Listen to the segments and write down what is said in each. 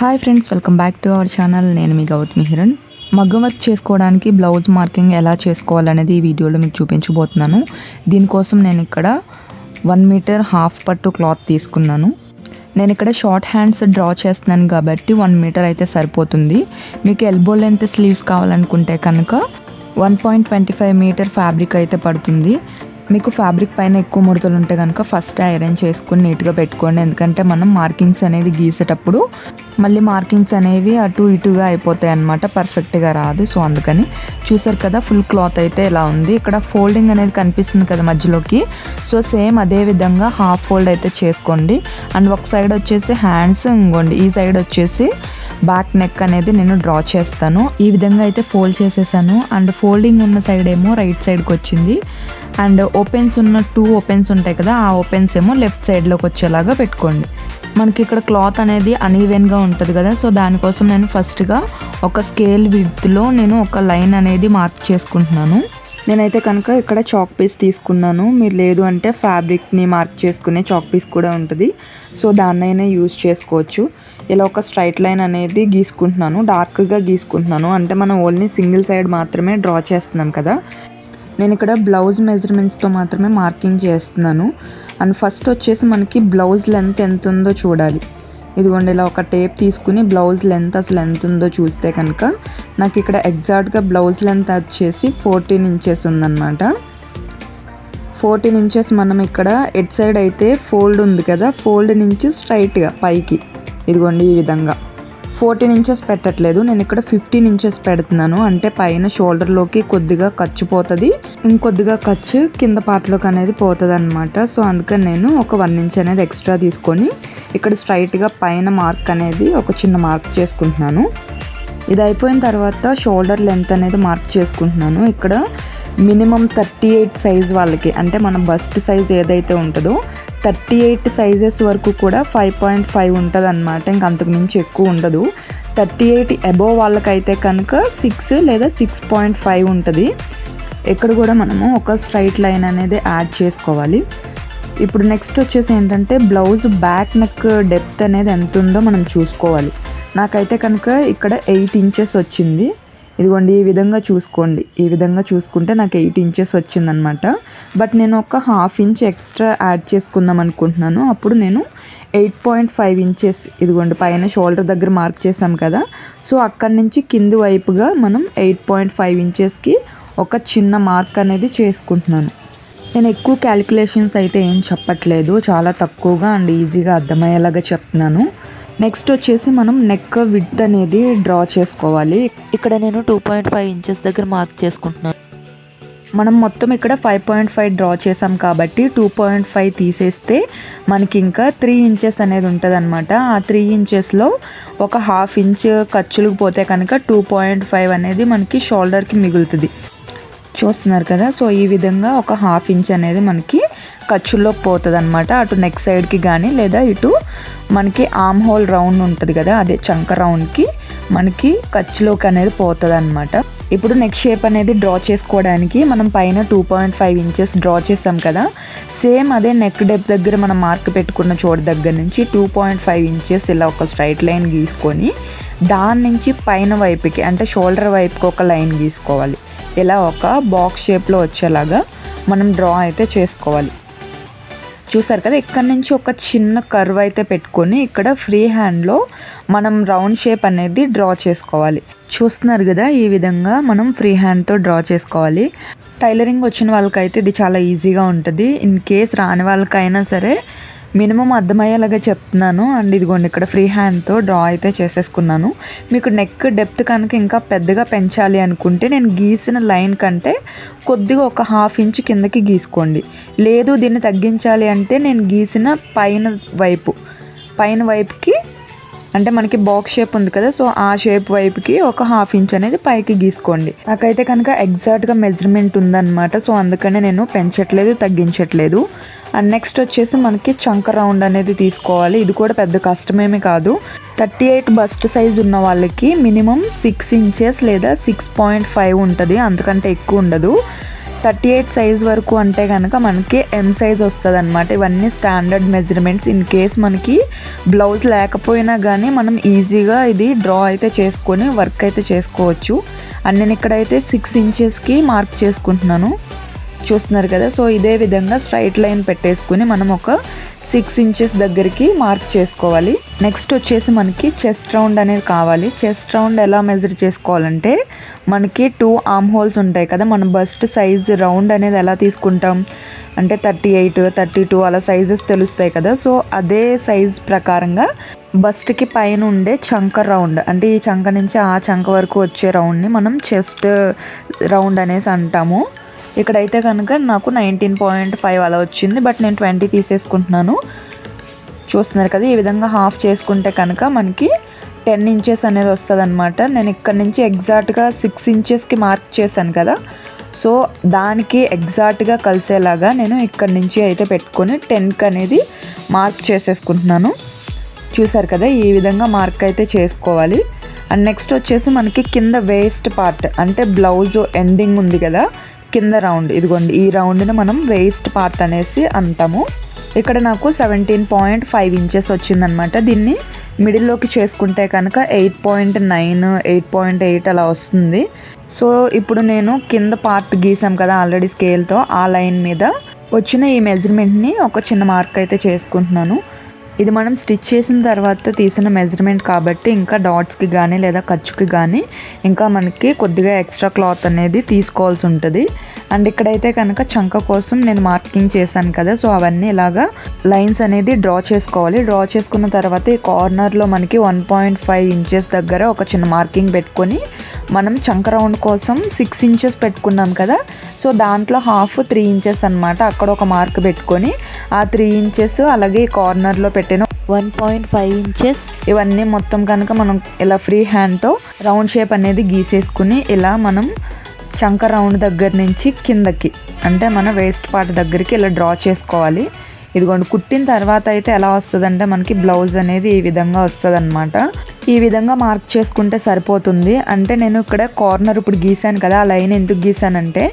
Hi friends welcome back to our channel నేను మీ గౌతమి హిరణ్ మగ్గం వర్క్ చేసుకోవడానికి బ్లౌజ్ మార్కింగ్ ఎలా చేసుకోవాలనేది ఈ వీడియోలో మీకు చూపించబోతున్నాను. దీనికోసం నేను ఇక్కడ వన్ మీటర్ హాఫ్ పట్టు క్లాత్ తీసుకున్నాను. నేను ఇక్కడ షార్ట్ హ్యాండ్స్ డ్రా చేస్తున్నాను కాబట్టి వన్ మీటర్ అయితే సరిపోతుంది. మీకు ఎల్బో లెంత్ స్లీవ్స్ కావాలనుకుంటే కనుక one point twenty five meter fabric అయితే పడుతుంది. మీకు ఫ్యాబ్రిక్ పైన ఎక్కువ ముడతలు ఉంటే కనుక ఫస్ట్ ఐరన్ చేసుకుని నీట్గా పెట్టుకోండి. ఎందుకంటే మనం మార్కింగ్స్ అనేది గీసేటప్పుడు మళ్ళీ మార్కింగ్స్ అనేవి అటు ఇటుగా అయిపోతాయి అన్నమాట. పర్ఫెక్ట్గా రాదు. సో అందుకని చూసారు కదా ఫుల్ క్లాత్ అయితే ఇలా ఉంది. ఇక్కడ ఫోల్డింగ్ అనేది కనిపిస్తుంది కదా మధ్యలోకి. సో సేమ్ అదే విధంగా హాఫ్ ఫోల్డ్ అయితే చేసుకోండి. అండ్ ఒక సైడ్ వచ్చేసి హ్యాండ్స్ ఇంకోండి. ఈ సైడ్ వచ్చేసి బ్యాక్ నెక్ అనేది నేను డ్రా చేస్తాను. ఈ విధంగా అయితే ఫోల్డ్ చేసేసాను. అండ్ ఫోల్డింగ్ ఉన్న సైడ్ ఏమో రైట్ సైడ్కి వచ్చింది. అండ్ ఓపెన్స్ ఉన్న టూ ఓపెన్స్ ఉంటాయి కదా ఆ ఓపెన్స్ ఏమో లెఫ్ట్ సైడ్లోకి వచ్చేలాగా పెట్టుకోండి. మనకి ఇక్కడ క్లాత్ అనేది అన్ఈవెన్గా ఉంటుంది కదా సో దానికోసం నేను ఫస్ట్గా ఒక స్కేల్ విత్లో నేను ఒక లైన్ అనేది మార్క్ చేసుకుంటున్నాను. నేనైతే కనుక ఇక్కడ చాక్ పీస్ తీసుకున్నాను. మీరు లేదు అంటే ఫ్యాబ్రిక్ని మార్క్ చేసుకునే చాక్ పీస్ కూడా ఉంటుంది. సో దాన్నైనా యూజ్ చేసుకోవచ్చు. ఇలా ఒక స్ట్రైట్ లైన్ అనేది గీసుకుంటున్నాను డార్క్గా గీసుకుంటున్నాను. అంటే మనం ఓన్లీ సింగిల్ సైడ్ మాత్రమే డ్రా చేస్తున్నాం కదా. నేను ఇక్కడ బ్లౌజ్ మెజర్మెంట్స్తో మాత్రమే మార్కింగ్ చేస్తున్నాను. అండ్ ఫస్ట్ వచ్చేసి మనకి బ్లౌజ్ లెంత్ ఎంత ఉందో చూడాలి. ఇదిగోండి ఇలా ఒక టేప్ తీసుకుని బ్లౌజ్ లెంత్ అసలు ఎంత ఉందో చూస్తే కనుక నాకు ఇక్కడ ఎగ్జాక్ట్గా బ్లౌజ్ లెంత్ వచ్చేసి ఫోర్టీన్ ఇంచెస్ ఉందన్నమాట. ఫోర్టీన్ ఇంచెస్ మనం ఇక్కడ ఎట్ సైడ్ అయితే ఫోల్డ్ ఉంది కదా ఫోల్డ్ నుంచి స్ట్రైట్గా పైకి. ఇదిగోండి ఈ విధంగా. ఫోర్టీన్ ఇంచెస్ పెట్టట్లేదు. నేను ఇక్కడ ఫిఫ్టీన్ ఇంచెస్ పెడుతున్నాను. అంటే పైన షోల్డర్లోకి కొద్దిగా ఖర్చు పోతుంది. ఇంకొద్దిగా ఖర్చు కింద పార్ట్లోకి అనేది పోతుంది అనమాట సో అందుకని నేను ఒక వన్ ఇంచ్ అనేది ఎక్స్ట్రా తీసుకొని ఇక్కడ స్ట్రైట్గా పైన మార్క్ అనేది ఒక చిన్న మార్క్ చేసుకుంటున్నాను. ఇది అయిపోయిన తర్వాత షోల్డర్ లెంత్ అనేది మార్క్ చేసుకుంటున్నాను. ఇక్కడ మినిమం థర్టీ ఎయిట్ సైజ్ వాళ్ళకి అంటే మన బస్ట్ సైజ్ ఏదైతే ఉంటుందో థర్టీ ఎయిట్ సైజెస్ వరకు కూడా ఫైవ్ పాయింట్ ఫైవ్ ఉంటుంది అనమాట ఇంక అంతకుమించి ఎక్కువ ఉండదు. థర్టీ ఎయిట్ అబోవ్ వాళ్ళకైతే కనుక సిక్స్ లేదా సిక్స్ పాయింట్ ఫైవ్ ఉంటుంది. ఇక్కడ కూడా మనము ఒక స్ట్రైట్ లైన్ అనేది యాడ్ చేసుకోవాలి. ఇప్పుడు నెక్స్ట్ వచ్చేసి ఏంటంటే బ్లౌజ్ బ్యాక్ నెక్ డెప్త్ అనేది ఎంత ఉందో మనం చూసుకోవాలి. నాకైతే కనుక ఇక్కడ ఎయిట్ ఇంచెస్ వచ్చింది. ఇదిగోండి ఈ విధంగా చూసుకోండి. ఈ విధంగా చూసుకుంటే నాకు ఎయిట్ ఇంచెస్ వచ్చిందనమాట. బట్ నేను ఒక హాఫ్ ఇంచ్ ఎక్స్ట్రా యాడ్ చేసుకుందాం అనుకుంటున్నాను. అప్పుడు నేను ఎయిట్ పాయింట్ ఫైవ్ ఇంచెస్ ఇదిగోండి పైన షోల్డర్ దగ్గర మార్క్ చేసాం కదా. సో అక్కడి నుంచి కింది వైపుగా మనం ఎయిట్ పాయింట్ ఫైవ్ ఇంచెస్కి ఒక చిన్న మార్క్ అనేది చేసుకుంటున్నాను. నేను ఎక్కువ క్యాలిక్యులేషన్స్ అయితే ఏం చెప్పట్లేదు. చాలా తక్కువగా అండ్ ఈజీగా అర్థమయ్యేలాగా చెప్తున్నాను. నెక్స్ట్ వచ్చేసి మనం నెక్ విడ్త్ అనేది డ్రా చేసుకోవాలి. ఇక్కడ నేను టూ పాయింట్ ఫైవ్ ఇంచెస్ దగ్గర మార్క్ చేసుకుంటున్నాను. మనం మొత్తం ఇక్కడ ఫైవ్ పాయింట్ ఫైవ్ డ్రా చేసాం కాబట్టి టూ పాయింట్ ఫైవ్ తీసేస్తే మనకి ఇంకా త్రీ ఇంచెస్ అనేది ఉంటుంది అనమాట ఆ త్రీ ఇంచెస్లో ఒక హాఫ్ ఇంచ్ ఖర్చులకు పోతే కనుక టూ పాయింట్ ఫైవ్ అనేది మనకి షోల్డర్కి మిగులుతుంది. చూస్తున్నారు కదా? సో ఈ విధంగా ఒక హాఫ్ ఇంచ్ అనేది మనకి ఖర్చుల్లో పోతుంది అనమాట అటు నెక్ సైడ్కి కానీ లేదా ఇటు మనకి ఆమ్ హోల్ రౌండ్ ఉంటుంది కదా అదే చంక రౌండ్కి మనకి ఖర్చులోకి అనేది పోతుంది అనమాట ఇప్పుడు నెక్ షేప్ అనేది డ్రా చేసుకోవడానికి మనం పైన two point five inches draw చేసాం కదా సేమ్ అదే నెక్ డెప్ దగ్గర మనం మార్క్ పెట్టుకున్న చోటు దగ్గర నుంచి టూ పాయింట్ ఫైవ్ ఇంచెస్ ఇలా ఒక స్ట్రైట్ లైన్ గీసుకొని దాని నుంచి పైన వైపుకి అంటే షోల్డర్ వైపుకి ఒక లైన్ గీసుకోవాలి. ఇలా ఒక బాక్స్ షేప్లో వచ్చేలాగా మనం డ్రా అయితే చేసుకోవాలి. చూసారు కదా ఇక్కడ నుంచి ఒక చిన్న కర్వ్ అయితే పెట్టుకొని ఇక్కడ ఫ్రీ హ్యాండ్లో మనం రౌండ్ షేప్ అనేది డ్రా చేసుకోవాలి. చూస్తున్నారు కదా ఈ విధంగా మనం ఫ్రీ హ్యాండ్తో డ్రా చేసుకోవాలి. టైలరింగ్ వచ్చిన వాళ్ళకైతే ఇది చాలా ఈజీగా ఉంటుంది. ఇన్ కేస్ రాని వాళ్ళకైనా సరే మినిమం అర్థమయ్యేలాగా చెప్తున్నాను. అండ్ ఇదిగోండి ఇక్కడ ఫ్రీ హ్యాండ్తో డ్రా అయితే చేసేసుకున్నాను. మీకు నెక్ డెప్త్ కనుక ఇంకా పెద్దగా పెంచాలి అనుకుంటే నేను గీసిన లైన్ కంటే కొద్దిగా ఒక హాఫ్ ఇంచ్ కిందకి గీసుకోండి. లేదు దీన్ని తగ్గించాలి అంటే నేను గీసిన పైన వైపు పైన వైపుకి అంటే మనకి బాక్స్ షేప్ ఉంది కదా సో ఆ షేప్ వైపుకి ఒక హాఫ్ ఇంచ్ అనేది పైకి గీసుకోండి. నాకైతే కనుక ఎగ్జాక్ట్గా మెజర్మెంట్ ఉందన్నమాట సో అందుకనే నేను పెంచట్లేదు తగ్గించట్లేదు. అండ్ నెక్స్ట్ వచ్చేసి మనకి చంక రౌండ్ అనేది తీసుకోవాలి. ఇది కూడా పెద్ద కష్టమేమీ కాదు. థర్టీ ఎయిట్ బస్ట్ సైజ్ ఉన్న వాళ్ళకి మినిమం సిక్స్ ఇంచెస్ లేదా సిక్స్ పాయింట్ ఫైవ్ ఉంటుంది అంతకంటే ఎక్కువ ఉండదు. థర్టీ ఎయిట్ సైజ్ వరకు అంటే కనుక మనకి ఎం సైజ్ వస్తుంది అనమాట ఇవన్నీ స్టాండర్డ్ మెజర్మెంట్స్ ఇన్ కేస్ మనకి బ్లౌజ్ లేకపోయినా కానీ మనం ఈజీగా ఇది డ్రా అయితే చేసుకొని వర్క్ అయితే చేసుకోవచ్చు. అండ్ నేను ఇక్కడైతే సిక్స్ ఇంచెస్కి మార్క్ చేసుకుంటున్నాను. చూస్తున్నారు కదా. సో ఇదే విధంగా స్ట్రైట్ లైన్ పెట్టేసుకుని మనం ఒక సిక్స్ ఇంచెస్ దగ్గరికి మార్క్ చేసుకోవాలి. నెక్స్ట్ వచ్చేసి మనకి చెస్ట్ రౌండ్ అనేది కావాలి. చెస్ట్ రౌండ్ ఎలా మెజర్ చేసుకోవాలంటే మనకి టూ ఆర్మ్ హోల్స్ ఉంటాయి కదా. మన బస్ట్ సైజ్ రౌండ్ అనేది ఎలా తీసుకుంటాం? అంటే థర్టీ ఎయిట్ థర్టీ టూ అలా సైజెస్ తెలుస్తాయి కదా. సో అదే సైజ్ ప్రకారంగా బస్ట్కి పైన ఉండే చంక రౌండ్ అంటే ఈ చంక నుంచి ఆ చంక వరకు వచ్చే రౌండ్ని మనం చెస్ట్ రౌండ్ అనేసి అంటాము. ఇక్కడైతే కనుక నాకు నైన్టీన్ పాయింట్ ఫైవ్ అలా వచ్చింది బట్ నేను ట్వంటీ తీసేసుకుంటున్నాను. చూస్తున్నారు కదా ఈ విధంగా హాఫ్ చేసుకుంటే కనుక మనకి టెన్ ఇంచెస్ అనేది వస్తుంది అనమాట నేను ఇక్కడ నుంచి ఎగ్జాక్ట్గా సిక్స్ ఇంచెస్కి మార్క్ చేశాను కదా సో దానికి ఎగ్జాక్ట్గా కలిసేలాగా నేను ఇక్కడ నుంచి అయితే పెట్టుకొని టెన్కి అనేది మార్క్ చేసేసుకుంటున్నాను. చూసారు కదా ఈ విధంగా మార్క్ అయితే చేసుకోవాలి. అండ్ నెక్స్ట్ వచ్చేసి మనకి కింద వేస్ట్ పార్ట్ అంటే బ్లౌజ్ ఎండింగ్ ఉంది కదా కింద రౌండ్. ఇదిగోండి ఈ రౌండ్ని మనం వేస్ట్ పార్ట్ అనేసి అంటాము. ఇక్కడ నాకు సెవెంటీన్ పాయింట్ ఫైవ్ ఇంచెస్ వచ్చిందనమాట. దీన్ని మిడిల్లోకి చేసుకుంటే కనుక eight point nine eight point eight అలా వస్తుంది. సో ఇప్పుడు నేను కింద పార్ట్ గీసాం కదా ఆల్రెడీ స్కేల్తో ఆ లైన్ మీద వచ్చిన ఈ మెజర్మెంట్ని ఒక చిన్న మార్క్ అయితే చేసుకుంటున్నాను. ఇది మనం స్టిచ్ చేసిన తర్వాత తీసిన మెజర్మెంట్ కాబట్టి ఇంకా డాట్స్కి కానీ లేదా ఖర్చుకి కానీ ఇంకా మనకి కొద్దిగా ఎక్స్ట్రా క్లాత్ అనేది తీసుకోవాల్సి ఉంటుంది. అండ్ ఇక్కడైతే కనుక చంక కోసం నేను మార్కింగ్ చేశాను కదా సో అవన్నీ ఇలాగా లైన్స్ అనేది డ్రా చేసుకోవాలి. డ్రా చేసుకున్న తర్వాత ఈ కార్నర్లో మనకి వన్ పాయింట్ ఫైవ్ ఇంచెస్ దగ్గర ఒక చిన్న మార్కింగ్ పెట్టుకొని మనం చంక రౌండ్ కోసం సిక్స్ ఇంచెస్ పెట్టుకున్నాం కదా. సో దాంట్లో హాఫ్ త్రీ ఇంచెస్ అనమాట అక్కడ ఒక మార్క్ పెట్టుకొని ఆ త్రీ ఇంచెస్ అలాగే కార్నర్లో పెట్టిన వన్ పాయింట్ ఫైవ్ ఇంచెస్ ఇవన్నీ మొత్తం కనుక మనం ఇలా ఫ్రీ హ్యాండ్తో రౌండ్ షేప్ అనేది గీసేసుకుని ఇలా మనం చంక రౌండ్ దగ్గర నుంచి కిందకి అంటే మన వేస్ట్ పార్ట్ దగ్గరికి ఇలా డ్రా చేసుకోవాలి. ఇదిగోండి కుట్టిన తర్వాత అయితే ఎలా వస్తుందంటే మనకి బ్లౌజ్ అనేది ఈ విధంగా వస్తుంది ఈ విధంగా మార్క్ చేసుకుంటే సరిపోతుంది. అంటే నేను ఇక్కడ కార్నర్ ఇప్పుడు గీసాను కదా ఆ లైన్ ఎందుకు గీసానంటే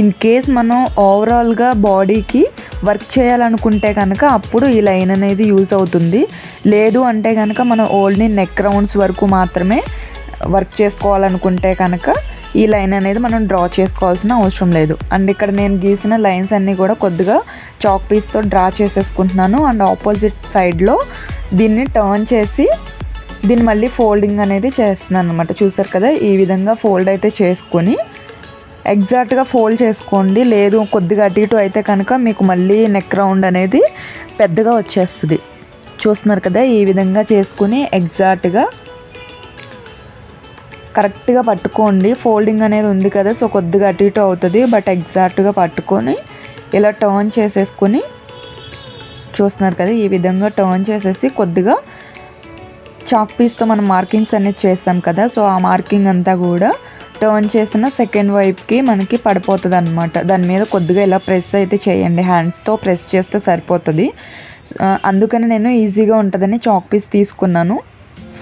ఇన్ కేస్ మనం ఓవరాల్గా బాడీకి వర్క్ చేయాలనుకుంటే కనుక అప్పుడు ఈ లైన్ అనేది యూజ్ అవుతుంది. లేదు అంటే కనుక మనం ఓన్లీ నెక్ రౌండ్స్ వరకు మాత్రమే వర్క్ చేసుకోవాలనుకుంటే కనుక ఈ లైన్ అనేది మనం డ్రా చేసుకోవాల్సిన అవసరం లేదు. అండ్ ఇక్కడ నేను గీసిన లైన్స్ అన్నీ కూడా కొద్దిగా చాక్ పీస్తో డ్రా చేసేసుకుంటున్నాను. అండ్ ఆపోజిట్ సైడ్లో దీన్ని టర్న్ చేసి దీన్ని మళ్ళీ ఫోల్డింగ్ అనేది చేస్తున్నాను అనమాట చూసారు కదా? ఈ విధంగా ఫోల్డ్ అయితే చేసుకొని ఎగ్జాక్ట్గా ఫోల్డ్ చేసుకోండి. లేదు కొద్దిగా అటు ఇటు అయితే కనుక మీకు మళ్ళీ నెక్ రౌండ్ అనేది పెద్దగా వచ్చేస్తుంది. చూస్తున్నారు కదా? ఈ విధంగా చేసుకుని ఎగ్జాక్ట్గా కరెక్ట్గా పట్టుకోండి. ఫోల్డింగ్ అనేది ఉంది కదా సో కొద్దిగా అటు ఇటు అవుతుంది. బట్ ఎగ్జాక్ట్గా పట్టుకొని ఇలా టర్న్ చేసేసుకొని చూస్తున్నారు కదా ఈ విధంగా టర్న్ చేసేసి కొద్దిగా చాక్ పీస్తో మనం మార్కింగ్స్ అనేది చేస్తాం కదా సో ఆ మార్కింగ్ అంతా కూడా టర్న్ చేసిన సెకండ్ వైపుకి మనకి పడిపోతుంది అనమాట దాని మీద కొద్దిగా ఇలా ప్రెస్ అయితే చేయండి. హ్యాండ్స్తో ప్రెస్ చేస్తే సరిపోతుంది. అందుకని నేను ఈజీగా ఉంటుందని చాక్ పీస్ తీసుకున్నాను.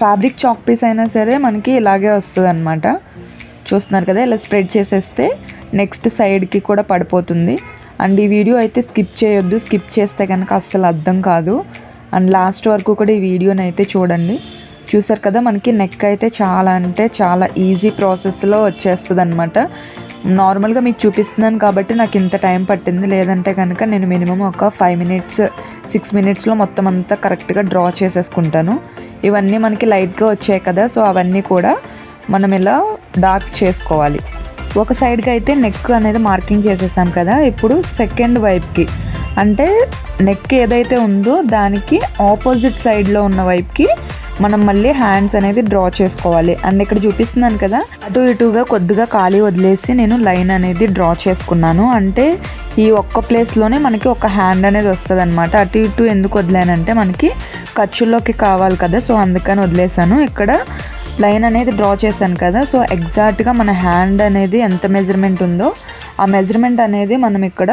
ఫ్యాబ్రిక్ చాక్ పీస్ అయినా సరే మనకి ఇలాగే వస్తుంది అనమాట చూస్తున్నారు కదా ఇలా స్ప్రెడ్ చేసేస్తే నెక్స్ట్ సైడ్కి కూడా పడిపోతుంది. అండ్ ఈ వీడియో అయితే స్కిప్ చేయొద్దు స్కిప్ చేస్తే కనుక అస్సలు అర్థం కాదు. అండ్ లాస్ట్ వరకు కూడా ఈ వీడియోని అయితే చూడండి. చూసారు కదా మనకి నెక్ అయితే చాలా అంటే చాలా ఈజీ ప్రాసెస్లో వచ్చేస్తుంది అనమాట నార్మల్గా మీకు చూపిస్తున్నాను కాబట్టి నాకు ఇంత టైం పట్టింది. లేదంటే కనుక నేను మినిమం ఒక ఫైవ్ మినిట్స్ సిక్స్ మినిట్స్లో మొత్తం అంతా కరెక్ట్గా డ్రా చేసేసుకుంటాను. ఇవన్నీ మనకి లైట్గా వచ్చాయి కదా సో అవన్నీ కూడా మనం ఇలా డార్క్ చేసుకోవాలి. ఒక సైడ్కి అయితే నెక్ అనేది మార్కింగ్ చేసేసాం కదా ఇప్పుడు సెకండ్ వైపుకి. అంటే నెక్ ఏదైతే ఉందో దానికి ఆపోజిట్ సైడ్లో ఉన్న వైపుకి మనం మళ్ళీ హ్యాండ్స్ అనేది డ్రా చేసుకోవాలి. అండ్ ఇక్కడ చూపిస్తున్నాను కదా అటు ఇటుగా కొద్దిగా ఖాళీ వదిలేసి నేను లైన్ అనేది డ్రా చేసుకున్నాను. అంటే ఈ ఒక్క ప్లేస్లోనే మనకి ఒక హ్యాండ్ అనేది వస్తుంది అనమాట అటు ఇటు ఎందుకు వదిలేనంటే మనకి ఖర్చుల్లోకి కావాలి కదా. సో అందుకని వదిలేసాను ఇక్కడ లైన్ అనేది డ్రా చేశాను కదా. సో ఎగ్జాక్ట్గా మన హ్యాండ్ అనేది ఎంత మెజర్మెంట్ ఉందో ఆ మెజర్మెంట్ అనేది మనం ఇక్కడ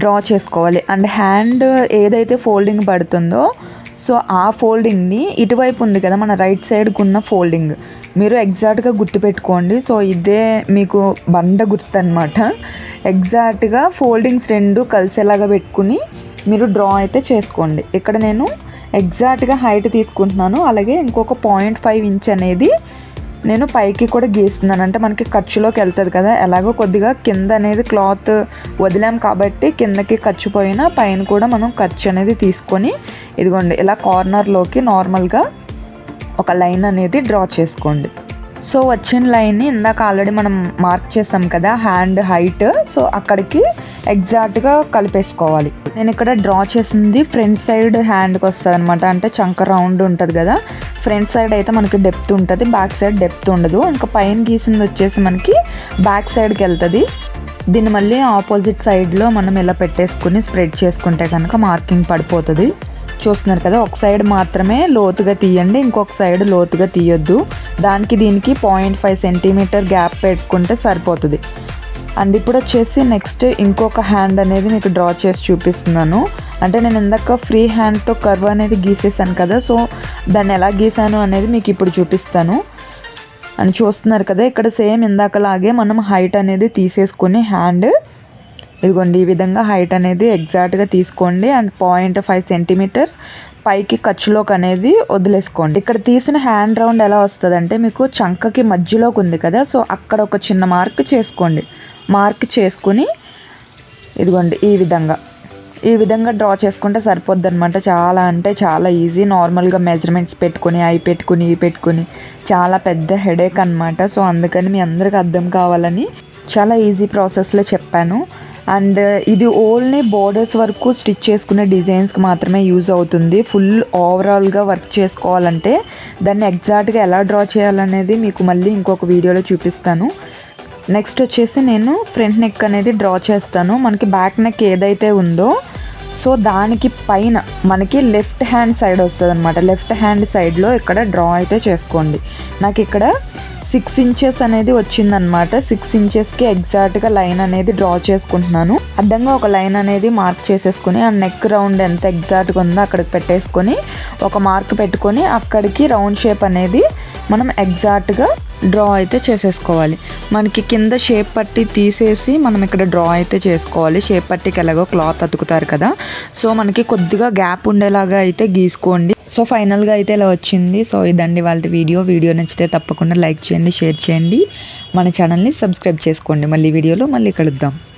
డ్రా చేసుకోవాలి. అండ్ హ్యాండ్ ఏదైతే ఫోల్డింగ్ పడుతుందో సో ఆ ఫోల్డింగ్ని ఇటువైపు ఉంది కదా మన రైట్ సైడ్కి ఉన్న ఫోల్డింగ్. మీరు ఎగ్జాక్ట్గా గుర్తుపెట్టుకోండి. సో ఇదే మీకు బండ గుర్తు అనమాట ఎగ్జాక్ట్గా ఫోల్డింగ్స్ రెండు కలిసేలాగా పెట్టుకుని మీరు డ్రా అయితే చేసుకోండి. ఇక్కడ నేను ఎగ్జాక్ట్గా హైట్ తీసుకుంటున్నాను. అలాగే ఇంకొక పాయింట్ ఫైవ్ ఇంచ్ అనేది నేను పైకి కూడా గీస్తున్నాను. అంటే మనకి ఖర్చులోకి వెళ్తుంది కదా. ఎలాగో కొద్దిగా కింద అనేది క్లాత్ వదిలాం కాబట్టి కిందకి ఖర్చు పోయినా పైన కూడా మనం ఖర్చు అనేది తీసుకొని ఇదిగోండి ఇలా కార్నర్లోకి నార్మల్గా ఒక లైన్ అనేది డ్రా చేసుకోండి. సో వచ్చిన లైన్ని ఇందాక ఆల్రెడీ మనం మార్క్ చేసాం కదా హ్యాండ్ హైట్ సో అక్కడికి ఎగ్జాక్ట్గా కలిపేసుకోవాలి. నేను ఇక్కడ డ్రా చేసింది ఫ్రంట్ సైడ్ హ్యాండ్కి వస్తుంది అనమాట అంటే చంక రౌండ్ ఉంటుంది కదా. ఫ్రంట్ సైడ్ అయితే మనకి డెప్త్ ఉంటుంది బ్యాక్ సైడ్ డెప్త్ ఉండదు. ఇంకా పైన గీసింది వచ్చేసి మనకి బ్యాక్ సైడ్కి వెళ్తుంది. దీన్ని మళ్ళీ ఆపోజిట్ సైడ్లో మనం ఇలా పెట్టేసుకుని స్ప్రెడ్ చేసుకుంటే కనుక మార్కింగ్ పడిపోతుంది. చూస్తున్నారు కదా ఒక సైడ్ మాత్రమే లోతుగా తీయండి ఇంకొక సైడ్ లోతుగా తీయొద్దు. దానికి దీనికి పాయింట్ ఫైవ్ సెంటీమీటర్ గ్యాప్ పెట్టుకుంటే సరిపోతుంది. అండ్ ఇప్పుడు వచ్చేసి నెక్స్ట్ ఇంకొక హ్యాండ్ అనేది మీకు డ్రా చేసి చూపిస్తున్నాను. అంటే నేను ఇందాక ఫ్రీ హ్యాండ్తో కర్వ్ అనేది గీసేసాను కదా సో దాన్ని ఎలా గీసాను అనేది మీకు ఇప్పుడు చూపిస్తాను. అని చూస్తున్నారు కదా ఇక్కడ సేమ్ ఇందాకలాగే మనం హైట్ అనేది తీసేసుకుని హ్యాండ్ ఇదిగోండి ఈ విధంగా హైట్ అనేది ఎగ్జాక్ట్గా తీసుకోండి. అండ్ పాయింట్ ఫైవ్ సెంటీమీటర్ పైకి ఖర్చులోకి అనేది వదిలేసుకోండి. ఇక్కడ తీసిన హ్యాండ్ రౌండ్ ఎలా వస్తుంది అంటే మీకు చంకకి మధ్యలోకి ఉంది కదా సో అక్కడ ఒక చిన్న మార్క్ చేసుకోండి. మార్క్ చేసుకుని ఇదిగోండి ఈ విధంగా. ఈ విధంగా డ్రా చేసుకుంటే సరిపోద్ది అనమాట చాలా అంటే చాలా ఈజీ. నార్మల్గా మెజర్మెంట్స్ పెట్టుకుని అవి పెట్టుకుని ఇవి పెట్టుకుని చాలా పెద్ద హెడేక్ అనమాట సో అందుకని మీ అందరికి అర్థం కావాలని చాలా ఈజీ ప్రాసెస్లో చెప్పాను. అండ్ ఇది ఓన్లీ బోర్డర్స్ వరకు స్టిచ్ చేసుకునే డిజైన్స్కి మాత్రమే యూజ్ అవుతుంది. ఫుల్ ఓవరాల్గా వర్క్ చేసుకోవాలంటే దాన్ని ఎగ్జాక్ట్గా ఎలా డ్రా చేయాలనేది మీకు మళ్ళీ ఇంకొక వీడియోలో చూపిస్తాను. నెక్స్ట్ వచ్చేసి నేను ఫ్రంట్ నెక్ అనేది డ్రా చేస్తాను. మనకి బ్యాక్ నెక్ ఏదైతే ఉందో సో దానికి పైన మనకి లెఫ్ట్ హ్యాండ్ సైడ్ వస్తుంది అనమాట లెఫ్ట్ హ్యాండ్ సైడ్లో ఇక్కడ డ్రా అయితే చేసుకోండి. నాకు ఇక్కడ సిక్స్ ఇంచెస్ అనేది వచ్చిందనమాట సిక్స్ ఇంచెస్కి ఎగ్జాక్ట్గా లైన్ అనేది డ్రా చేసుకుంటున్నాను. అడ్డంగా ఒక లైన్ అనేది మార్క్ చేసేసుకుని ఆ నెక్ రౌండ్ ఎంత ఎగ్జాక్ట్గా ఉందో అక్కడికి పెట్టేసుకొని ఒక మార్క్ పెట్టుకొని అక్కడికి రౌండ్ షేప్ అనేది మనం ఎగ్జాక్ట్గా డ్రా అయితే చేసేసుకోవాలి. మనకి కింద షేప్ పట్టి తీసేసి మనం ఇక్కడ డ్రా అయితే చేసుకోవాలి. షేప్ పట్టికి ఎలాగో క్లాత్ అతుకుతారు కదా. సో మనకి కొద్దిగా గ్యాప్ ఉండేలాగా అయితే గీసుకోండి. సో ఫైనల్గా అయితే ఇలా వచ్చింది. సో ఇదండి వాళ్ళ వీడియో. వీడియో నచ్చితే తప్పకుండా లైక్ చేయండి షేర్ చేయండి. మన ఛానల్ని సబ్స్క్రైబ్ చేసుకోండి. మళ్ళీ వీడియోలో మళ్ళీ కలుద్దాం.